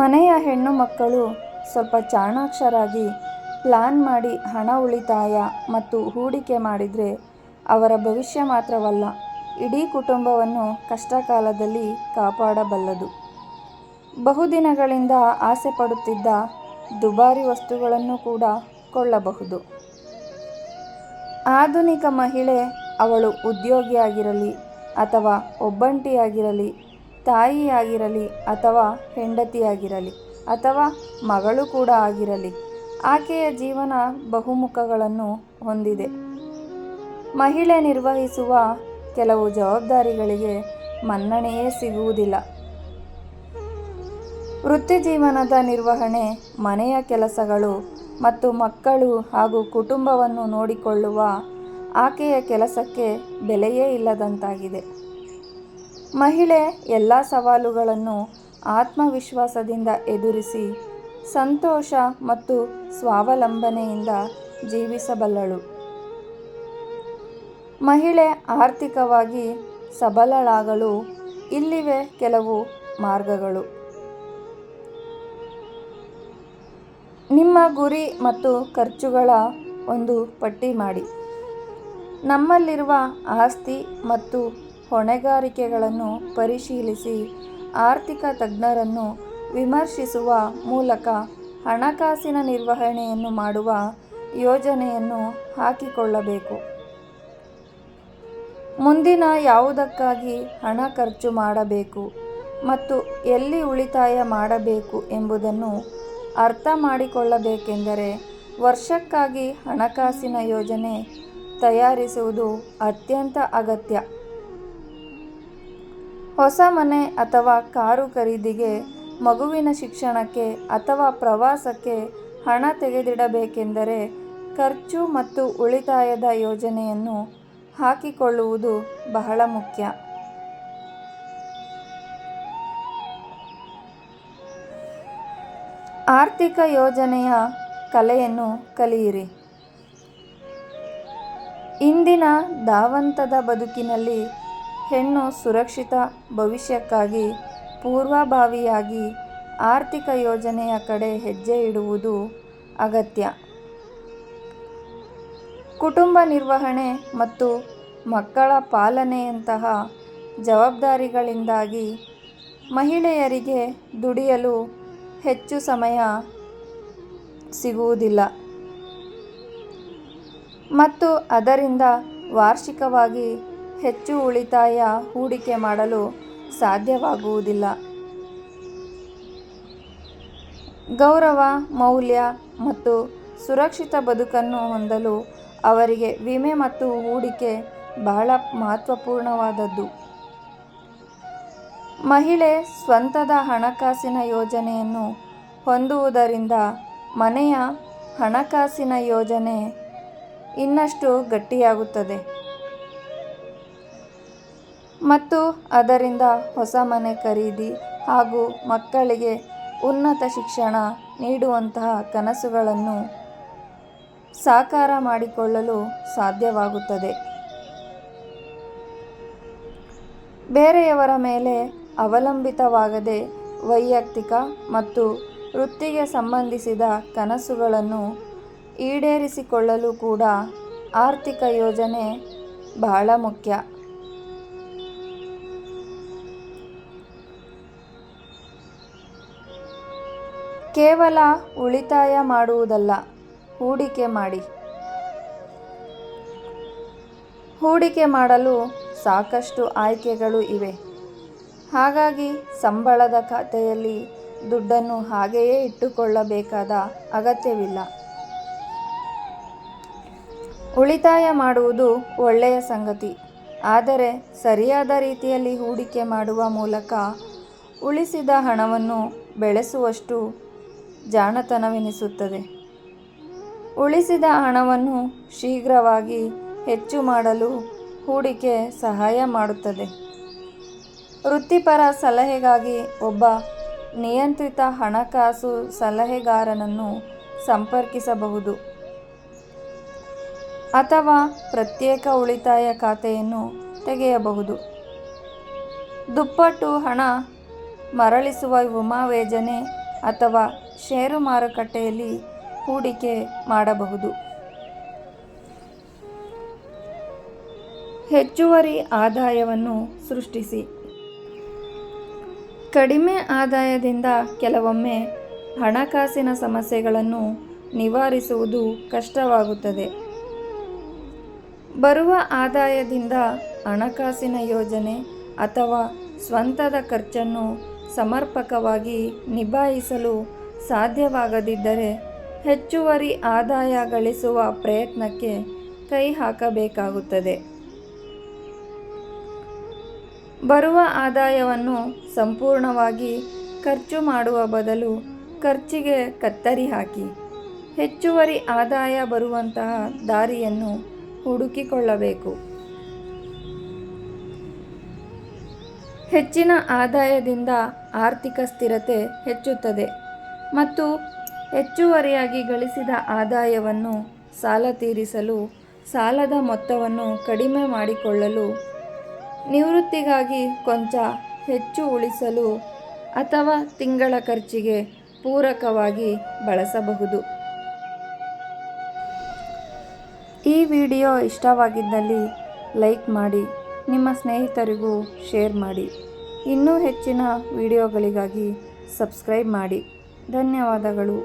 ಮನೆಯ ಹೆಣ್ಣು ಮಕ್ಕಳು ಸ್ವಲ್ಪ ಚಾಣಾಕ್ಷರಾಗಿ ಪ್ಲಾನ್ ಮಾಡಿ ಹಣ ಉಳಿತಾಯ ಮತ್ತು ಹೂಡಿಕೆ ಮಾಡಿದರೆ ಅವರ ಭವಿಷ್ಯ ಮಾತ್ರವಲ್ಲ, ಇಡೀ ಕುಟುಂಬವನ್ನು ಕಷ್ಟಕಾಲದಲ್ಲಿ ಕಾಪಾಡಬಲ್ಲದು. ಬಹುದಿನಗಳಿಂದ ಆಸೆ ಪಡುತ್ತಿದ್ದ ದುಬಾರಿ ವಸ್ತುಗಳನ್ನು ಕೂಡ ಕೊಳ್ಳಬಹುದು ಆಧುನಿಕ ಮಹಿಳೆ ಅವಳು ಉದ್ಯೋಗಿಯಾಗಿರಲಿ ಅಥವಾ ಒಬ್ಬಂಟಿಯಾಗಿರಲಿ, ತಾಯಿಯಾಗಿರಲಿ ಅಥವಾ ಹೆಂಡತಿಯಾಗಿರಲಿ ಅಥವಾ ಮಗಳು ಕೂಡ ಆಗಿರಲಿ, ಆಕೆಯ ಜೀವನ ಬಹುಮುಖಗಳನ್ನು ಹೊಂದಿದೆ. ಮಹಿಳೆ ನಿರ್ವಹಿಸುವ ಕೆಲವು ಜವಾಬ್ದಾರಿಗಳಿಗೆ ಮನ್ನಣೆಯೇ ಸಿಗುವುದಿಲ್ಲ. ವೃತ್ತಿ ಜೀವನದ ನಿರ್ವಹಣೆ ಮನೆಯ ಕೆಲಸಗಳು ಮತ್ತು ಮಕ್ಕಳು ಹಾಗೂ ಕುಟುಂಬವನ್ನು ನೋಡಿಕೊಳ್ಳುವ ಆಕೆಯ ಕೆಲಸಕ್ಕೆ ಬೆಲೆಯೇ ಇಲ್ಲದಂತಾಗಿದೆ. ಮಹಿಳೆ ಎಲ್ಲ ಸವಾಲುಗಳನ್ನು ಆತ್ಮವಿಶ್ವಾಸದಿಂದ ಎದುರಿಸಿ ಸಂತೋಷ ಮತ್ತು ಸ್ವಾವಲಂಬನೆಯಿಂದ ಜೀವಿಸಬಲ್ಲಳು. ಮಹಿಳೆ ಆರ್ಥಿಕವಾಗಿ ಸಬಲಳಾಗಲು ಇಲ್ಲಿವೆ ಕೆಲವು ಮಾರ್ಗಗಳು. ನಿಮ್ಮ ಗುರಿ ಮತ್ತು ಖರ್ಚುಗಳ ಒಂದು ಪಟ್ಟಿ ಮಾಡಿ. ನಮ್ಮಲ್ಲಿರುವ ಆಸ್ತಿ ಮತ್ತು ಹೊಣೆಗಾರಿಕೆಗಳನ್ನು ಪರಿಶೀಲಿಸಿ ಆರ್ಥಿಕ ತಜ್ಞರನ್ನು ವಿಮರ್ಶಿಸುವ ಮೂಲಕ ಹಣಕಾಸಿನ ನಿರ್ವಹಣೆಯನ್ನು ಮಾಡುವ ಯೋಜನೆಯನ್ನು ಹಾಕಿಕೊಳ್ಳಬೇಕು. ಮುಂದಿನ ಯಾವುದಕ್ಕಾಗಿ ಹಣ ಖರ್ಚು ಮಾಡಬೇಕು ಮತ್ತು ಎಲ್ಲಿ ಉಳಿತಾಯ ಮಾಡಬೇಕು ಎಂಬುದನ್ನು ಅರ್ಥ ಮಾಡಿಕೊಳ್ಳಬೇಕೆಂದರೆ ವರ್ಷಕ್ಕಾಗಿ ಹಣಕಾಸಿನ ಯೋಜನೆ ತಯಾರಿಸುವುದು ಅತ್ಯಂತ ಅಗತ್ಯ. ಹೊಸ ಮನೆ ಅಥವಾ ಕಾರು ಖರೀದಿಗೆ ಮಗುವಿನ ಶಿಕ್ಷಣಕ್ಕೆ ಅಥವಾ ಪ್ರವಾಸಕ್ಕೆ ಹಣ ತೆಗೆದಿಡಬೇಕೆಂದರೆ ಖರ್ಚು ಮತ್ತು ಉಳಿತಾಯದ ಯೋಜನೆಯನ್ನು ಹಾಕಿಕೊಳ್ಳುವುದು ಬಹಳ ಮುಖ್ಯ. ಆರ್ಥಿಕ ಯೋಜನೆಯ ಕಲೆಯನ್ನು ಕಲಿಯಿರಿ. ಇಂದಿನ ಧಾವಂತದ ಬದುಕಿನಲ್ಲಿ ಹೆಣ್ಣು ಸುರಕ್ಷಿತ ಭವಿಷ್ಯಕ್ಕಾಗಿ ಪೂರ್ವಭಾವಿಯಾಗಿ ಆರ್ಥಿಕ ಯೋಜನೆಯ ಕಡೆ ಹೆಜ್ಜೆ ಇಡುವುದು ಅಗತ್ಯ. ಕುಟುಂಬ ನಿರ್ವಹಣೆ ಮತ್ತು ಮಕ್ಕಳ ಪಾಲನೆಯಂತಹ ಜವಾಬ್ದಾರಿಗಳಿಂದಾಗಿ ಮಹಿಳೆಯರಿಗೆ ದುಡಿಯಲು ಹೆಚ್ಚು ಸಮಯ ಸಿಗುವುದಿಲ್ಲ. ಮತ್ತು ಅದರಿಂದ ವಾರ್ಷಿಕವಾಗಿ ಹೆಚ್ಚು ಉಳಿತಾಯ ಹೂಡಿಕೆ ಮಾಡಲು ಸಾಧ್ಯವಾಗುವುದಿಲ್ಲ. ಗೌರವ, ಮೌಲ್ಯ ಮತ್ತು ಸುರಕ್ಷಿತ ಬದುಕನ್ನು ಹೊಂದಲು ಅವರಿಗೆ ವಿಮೆ ಮತ್ತು ಹೂಡಿಕೆ ಬಹಳ ಮಹತ್ವಪೂರ್ಣವಾದದ್ದು. ಮಹಿಳೆ ಸ್ವಂತದ ಹಣಕಾಸಿನ ಯೋಜನೆಯನ್ನು ಹೊಂದುವುದರಿಂದ ಮನೆಯ ಹಣಕಾಸಿನ ಯೋಜನೆ ಇನ್ನಷ್ಟು ಗಟ್ಟಿಯಾಗುತ್ತದೆ. ಮತ್ತು ಅದರಿಂದ ಹೊಸ ಮನೆ ಖರೀದಿ ಹಾಗೂ ಮಕ್ಕಳಿಗೆ ಉನ್ನತ ಶಿಕ್ಷಣ ನೀಡುವಂತಹ ಕನಸುಗಳನ್ನು ಸಾಕಾರ ಮಾಡಿಕೊಳ್ಳಲು ಸಾಧ್ಯವಾಗುತ್ತದೆ. ಬೇರೆಯವರ ಮೇಲೆ ಅವಲಂಬಿತವಾಗದೆ ವೈಯಕ್ತಿಕ ಮತ್ತು ವೃತ್ತಿಗೆ ಸಂಬಂಧಿಸಿದ ಕನಸುಗಳನ್ನು ಈಡೇರಿಸಿಕೊಳ್ಳಲು ಕೂಡ ಆರ್ಥಿಕ ಯೋಜನೆ ಬಹಳ ಮುಖ್ಯ. ಕೇವಲ ಉಳಿತಾಯ ಮಾಡುವುದಲ್ಲ, ಹೂಡಿಕೆ ಮಾಡಿ. ಹೂಡಿಕೆ ಮಾಡಲು ಸಾಕಷ್ಟು ಆಯ್ಕೆಗಳು ಇವೆ. ಹಾಗಾಗಿ ಸಂಬಳದ ಖಾತೆಯಲ್ಲಿ ದುಡ್ಡನ್ನು ಹಾಗೆಯೇ ಇಟ್ಟುಕೊಳ್ಳಬೇಕಾದ ಅಗತ್ಯವಿಲ್ಲ. ಉಳಿತಾಯ ಮಾಡುವುದು ಒಳ್ಳೆಯ ಸಂಗತಿ. ಆದರೆ ಸರಿಯಾದ ರೀತಿಯಲ್ಲಿ ಹೂಡಿಕೆ ಮಾಡುವ ಮೂಲಕ ಉಳಿಸಿದ ಹಣವನ್ನು ಬೆಳೆಸುವಷ್ಟು ಜಾಣತನವೆನಿಸುತ್ತದೆ. ಉಳಿಸಿದ ಹಣವನ್ನು ಶೀಘ್ರವಾಗಿ ಹೆಚ್ಚು ಮಾಡಲು ಹೂಡಿಕೆ ಸಹಾಯ ಮಾಡುತ್ತದೆ. ವೃತ್ತಿಪರ ಸಲಹೆಗಾಗಿ ಒಬ್ಬ ನಿಯಂತ್ರಿತ ಹಣಕಾಸು ಸಲಹೆಗಾರನನ್ನು ಸಂಪರ್ಕಿಸಬಹುದು. ಅಥವಾ ಪ್ರತ್ಯೇಕ ಉಳಿತಾಯ ಖಾತೆಯನ್ನು ತೆಗೆಯಬಹುದು. ದುಪ್ಪಟ್ಟು ಹಣ ಮರಳಿಸುವ ವಿಮಾ ಅಥವಾ ಷೇರು ಮಾರುಕಟ್ಟೆಯಲ್ಲಿ ಹೂಡಿಕೆ ಮಾಡಬಹುದು. ಹೆಚ್ಚುವರಿ ಆದಾಯವನ್ನು ಸೃಷ್ಟಿಸಿ. ಕಡಿಮೆ ಆದಾಯದಿಂದ ಕೆಲವೊಮ್ಮೆ ಹಣಕಾಸಿನ ಸಮಸ್ಯೆಗಳನ್ನು ನಿವಾರಿಸುವುದು ಕಷ್ಟವಾಗುತ್ತದೆ. ಬರುವ ಆದಾಯದಿಂದ ಹಣಕಾಸಿನ ಯೋಜನೆ ಅಥವಾ ಸ್ವಂತದ ಖರ್ಚನ್ನು ಸಮರ್ಪಕವಾಗಿ ನಿಭಾಯಿಸಲು ಸಾಧ್ಯವಾಗದಿದ್ದರೆ ಹೆಚ್ಚುವರಿ ಆದಾಯ ಗಳಿಸುವ ಪ್ರಯತ್ನಕ್ಕೆ ಕೈ ಹಾಕಬೇಕಾಗುತ್ತದೆ. ಬರುವ ಆದಾಯವನ್ನು ಸಂಪೂರ್ಣವಾಗಿ ಖರ್ಚು ಮಾಡುವ ಬದಲು ಖರ್ಚಿಗೆ ಕತ್ತರಿ ಹಾಕಿ. ಹೆಚ್ಚುವರಿ ಆದಾಯ ಬರುವಂತಹ ದಾರಿಯನ್ನು ಹುಡುಕಿಕೊಳ್ಳಬೇಕು. ಹೆಚ್ಚಿನ ಆದಾಯದಿಂದ ಆರ್ಥಿಕ ಸ್ಥಿರತೆ ಹೆಚ್ಚುತ್ತದೆ ಮತ್ತು ಹೆಚ್ಚುವರಿಯಾಗಿ ಗಳಿಸಿದ ಆದಾಯವನ್ನು ಸಾಲ ತೀರಿಸಲು ಸಾಲದ ಮೊತ್ತವನ್ನು ಕಡಿಮೆ ಮಾಡಿಕೊಳ್ಳಲು ನಿವೃತ್ತಿಗಾಗಿ ಕೊಂಚ ಹೆಚ್ಚು ಉಳಿಸಲು ಅಥವಾ ತಿಂಗಳ ಖರ್ಚಿಗೆ ಪೂರಕವಾಗಿ ಬಳಸಬಹುದು. ಈ ವಿಡಿಯೋ ಇಷ್ಟವಾಗಿದ್ದಲ್ಲಿ ಲೈಕ್ ಮಾಡಿ, ನಿಮ್ಮ ಸ್ನೇಹಿತರಿಗೂ ಶೇರ್ ಮಾಡಿ. ಇನ್ನೂ ಹೆಚ್ಚಿನ ವಿಡಿಯೋಗಳಿಗಾಗಿ ಸಬ್ಸ್ಕ್ರೈಬ್ ಮಾಡಿ. ಧನ್ಯವಾದಗಳು.